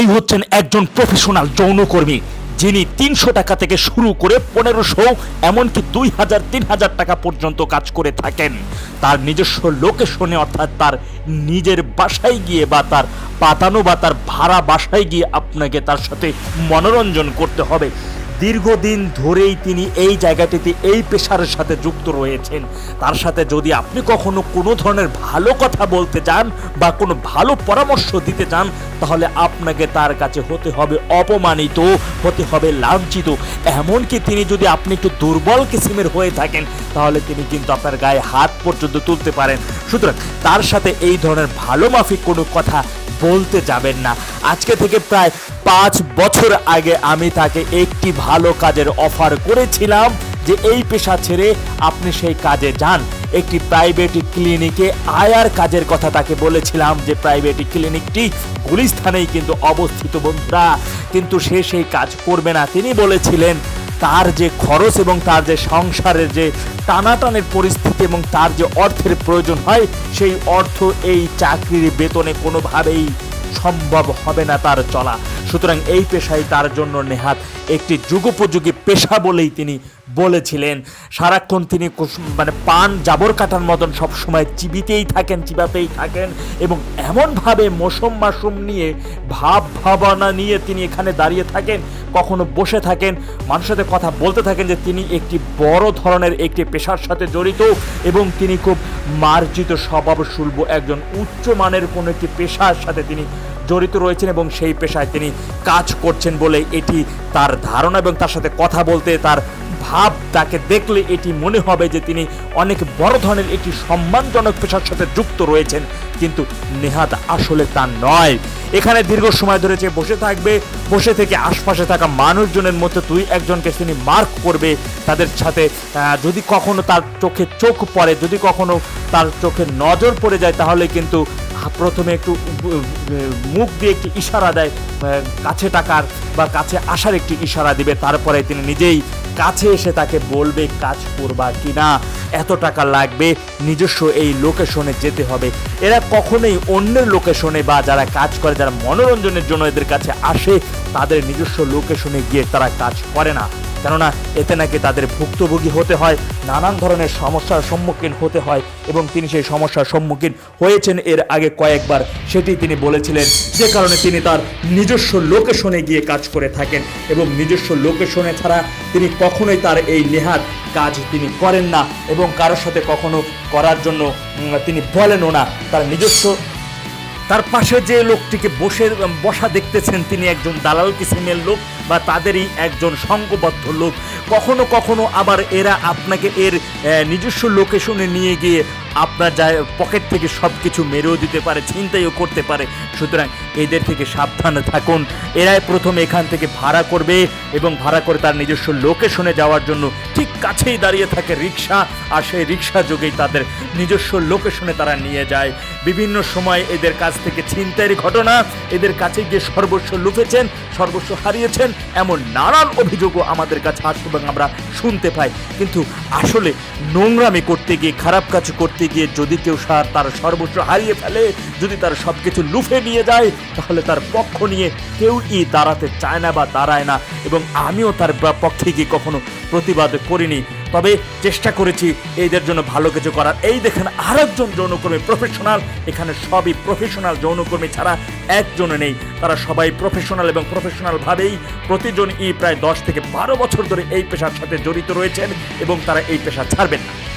এই হচ্ছেন একজন প্রফেশনাল যৌনকর্মী, যিনি তিনশো টাকা থেকে শুরু করে পনেরোশো, এমনকি দুই হাজার, তিন হাজার টাকা পর্যন্ত কাজ করে থাকেন। তার নিজস্ব লোকেশনে অর্থাৎ তার নিজের বাসায় গিয়ে বা তার পাতানো বা তার ভাড়া বাসায় গিয়ে আপনাকে তার সাথে মনোরঞ্জন করতে হবে। দীর্ঘদিন ধরেই তিনি এই জায়গাটিতে এই পেশার সাথে যুক্ত রয়েছেন। তার সাথে যদি আপনি কখনো কোনো ধরনের ভালো কথা বলতে চান বা কোনো ভালো পরামর্শ দিতে চান, তাহলে আপনাকে তার কাছে হতে হবে অপমানিত, হতে হবে লাঞ্ছিত। এমনকি তিনি যদি আপনি একটু দুর্বল কিসিমের হয়ে থাকেন, তাহলে তিনি কিন্তু আপনার গায়ে হাত পর্যন্ত তুলতে পারেন। সুতরাং তার সাথে এই ধরনের ভালো মাফিক কোনো কথা বলতে যাবেন না। আজকে থেকে প্রায় পাঁচ বছর আগে আমি তাকে একটি ভালো কাজের অফার করেছিলাম যে এই পেশা ছেড়ে আপনি সেই কাজে যান। একটি প্রাইভেট ক্লিনিকে আয়ার কাজের কথা তাকে বলেছিলাম যে প্রাইভেট ক্লিনিকটি গুলিস্থানেই কিন্তু অবস্থিত বন্ধুরা। কিন্তু সে সেই কাজ করবে না। তিনি বলেছিলেন, তার যে খরচ এবং তার যে সংসারের যে টানাটানের পরিস্থিতি এবং তার যে অর্থের প্রয়োজন হয়, সেই অর্থ এই চাকরির বেতনে কোনোভাবেই সম্ভব হবে না তার চলা। সুতরাং এই পেশাই তার জন্য নেহাত একটি যুগোপযোগী পেশা বলেই তিনি বলেছিলেন। সারাক্ষণ তিনি মানে পান জাবর কাটার মতন সবসময় চিবিতেই থাকেন, চিবাতেই থাকেন এবং এমনভাবে মৌসুম মাসুম নিয়ে, ভাব ভাবনা নিয়ে তিনি এখানে দাঁড়িয়ে থাকেন, কখনো বসে থাকেন, মানুষের সাথে কথা বলতে থাকেন যে তিনি একটি বড় ধরনের একটি পেশার সাথে জড়িত এবং তিনি খুব মার্জিত স্বভাব শুলভ একজন উচ্চ মানের কোনো একটি পেশার সাথে তিনি জড়িত রয়েছেন এবং সেই পেশায় তিনি কাজ করছেন বলে এটি তার ধারণা এবং তার সাথে কথা বলতে তার ভাব তাকে দেখলে এটি মনে হবে যে তিনি অনেক বড় ধরনের একটি সম্মানজনক পেশার সাথে যুক্ত রয়েছেন, কিন্তু নেহাত আসলে তা নয়। এখানে দীর্ঘ সময় ধরে যে বসে থাকবে, বসে থেকে আশপাশে থাকা মানুষজনের মধ্যে তুই একজনকে তিনি মার্ক করবে, তাদের সাথে যদি কখনো তার চোখে চোখ পড়ে, যদি কখনো তার চোখে নজর পড়ে যায়, তাহলে কিন্তু প্রথমে একটু মুখ দিয়ে একটি ইশারা দেয় কাছে টাকার বা কাছে আসার একটি ইশারা দিবে, তারপরে তিনি নিজেই কাছে এসে তাকে বলবে কাজ করবা কিনা, এত টাকা লাগবে, নিজস্ব এই লোকেশনে যেতে হবে। এরা কখনোই অন্যের লোকেশনে বা যারা কাজ করে, যারা মনোরঞ্জনের জন্য এদের কাছে আসে, তাদের নিজস্ব লোকেশনে গিয়ে তারা কাজ করে না। কেননা এতে নাকি তাদের ভুক্তভোগী হতে হয়, নানান ধরনের সমস্যার সম্মুখীন হতে হয় এবং তিনি সেই সমস্যার সম্মুখীন হয়েছেন এর আগে কয়েকবার। সেটি তিনি বলেছিলেন, যে কারণে তিনি তার নিজস্ব লোকেশনে গিয়ে কাজ করে থাকেন এবং নিজস্ব লোকেশনে ছাড়া তিনি কখনোই তার এই নেহাত কাজ তিনি করেন না এবং কারোর সাথে কখনো করার জন্য তিনি বলেনও না। তার নিজস্ব তার পাশে যে লোকটিকে বসে, বসা দেখতেছেন তিনি একজন দালাল কিসিমের লোক বা তাদেরই একজন সংঘবদ্ধ লোক। কখনো কখনো আবার এরা আপনাকে এর নিজস্ব লোকেশনে নিয়ে গিয়ে আপনার যা পকেট থেকে সব কিছু মেরেও দিতে পারে, ছিনতাইও করতে পারে। সুতরাং এদের থেকে সাবধানে থাকুন। এরাই প্রথম এখান থেকে ভাড়া করবে এবং ভাড়া করে তার নিজস্ব লোকেশনে যাওয়ার জন্য ঠিক কাছেই দাঁড়িয়ে থাকে রিক্সা আর সেই রিক্সা যোগেই তাদের নিজস্ব লোকেশনে তারা নিয়ে যায়। বিভিন্ন সময় এদের কাছ থেকে ছিনতাইয়ের ঘটনা এদের কাছে গিয়ে সর্বস্ব লুফেছেন, সর্বস্ব হারিয়েছেন। এমন নানান অভিযোগও আমাদের কাছে আসে এবং আমরা শুনতে পাই। কিন্তু আসলে নোংরামি করতে গিয়ে, খারাপ কাজ করতে গিয়ে যদি কেউ সার তার সর্বোচ্চ হারিয়ে ফেলে, যদি তার সব কিছু লুফে নিয়ে যায়, তাহলে তার পক্ষ নিয়ে কেউই দাঁড়াতে চায় না বা দাঁড়ায় না। এবং আমিও তার পক্ষে গিয়ে কখনো প্রতিবাদ করিনি। তবে চেষ্টা করেছি এদের জন্য ভালো কিছু করার। এই দেখেন, আরেকজন যৌনকর্মী প্রফেশনাল এখানে সবই প্রফেশনাল যৌনকর্মী ছাড়া একজনও নেই। তারা সবাই প্রফেশনাল এবং প্রফেশনালভাবেই প্রতিজন ই প্রায় দশ থেকে বারো বছর ধরে এই পেশার সাথে জড়িত রয়েছেন এবং তারা এই পেশা ছাড়বেন না।